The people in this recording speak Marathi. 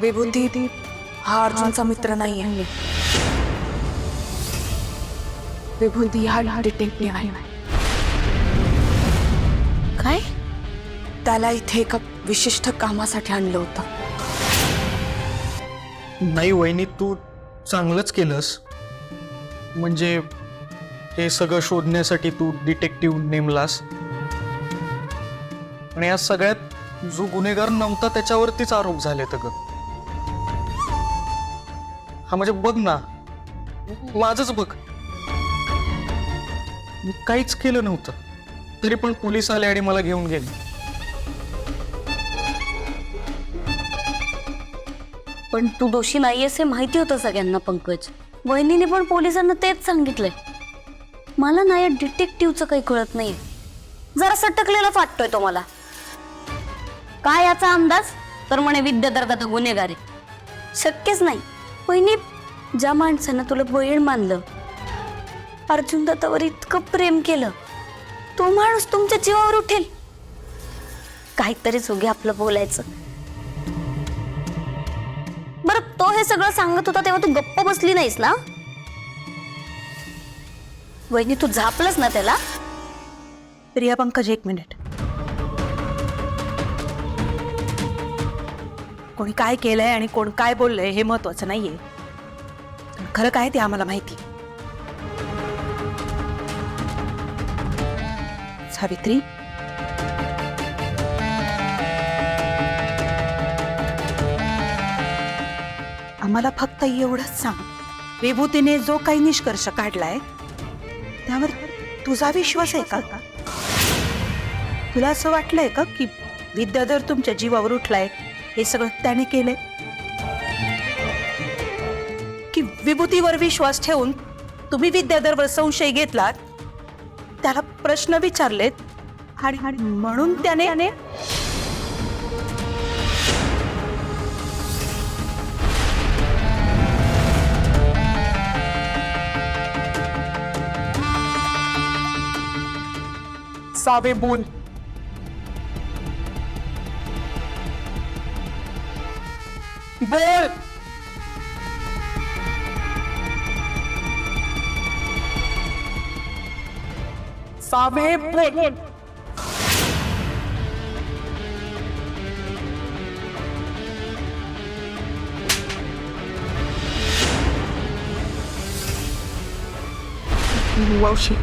विभूती हा अर्जुनचा मित्र नाहीये. विभूती हा डिटेक्टिव्ह आहे. काय? त्याला इथे एका विशिष्ट कामासाठी आणलं होतं. नाही वहिनी तू चांगलंच केलंस. म्हणजे हे सगळं शोधण्यासाठी तू डिटेक्टिव्ह नेमलास. आणि या सगळ्यात जो गुन्हेगार नव्हता त्याच्यावरतीच आरोप झाले ग हा म्हणजे बघ ना. माझच बघ. मी काहीच केलं नव्हतं. तरी पण पोलीस आले आणि मला घेऊन गेले. पण तू दोषी नाहीयेस हे माहिती होतं सगळ्यांना पंकज. वहिनीने पण पोलिसांना तेच सांगितलंय. मला ना या डिटेक्टिव्हचं काही कळत नाही जरा सटकलेलाच वाटतोय तो मला. काय याचा अंदाज? तर म्हणे विद्याधर गुन्हेगार आहे. शक्यच नाही. वहिनी ज्या माणसानं तुला बहीण मानलं अर्जुन दत्तावर इतकं प्रेम केलं तो माणूस तुमच्या जीवावर उठेल. काहीतरीच उगे आपलं बोलायचं. बरं तो हे सगळं सांगत होता तेव्हा तू गप्प बसली नाहीस ना? वहिनी तू झापलंस ना त्याला? प्रिया पंकज एक मिनिट. कोणी काय केलंय आणि कोण काय बोललंय हे महत्वाचं नाहीये. खरं काय ते आम्हाला माहिती. सावित्री? आम्हाला फक्त एवढंच सांग. विभूतीने जो काही निष्कर्ष काढलाय त्यावर तुझा विश्वास आहे का? तुला असं वाटलंय का की विद्याधर तुमच्या जीवावर उठलाय? हे सगळं त्याने केलंय. की विभूतीवर विश्वास ठेवून तुम्ही विद्याधरवर संशय घेतलात त्याला प्रश्न विचारलेत आणि आणि म्हणून त्याने त्याने सावे बोल बोल. सावे बोल. मावशी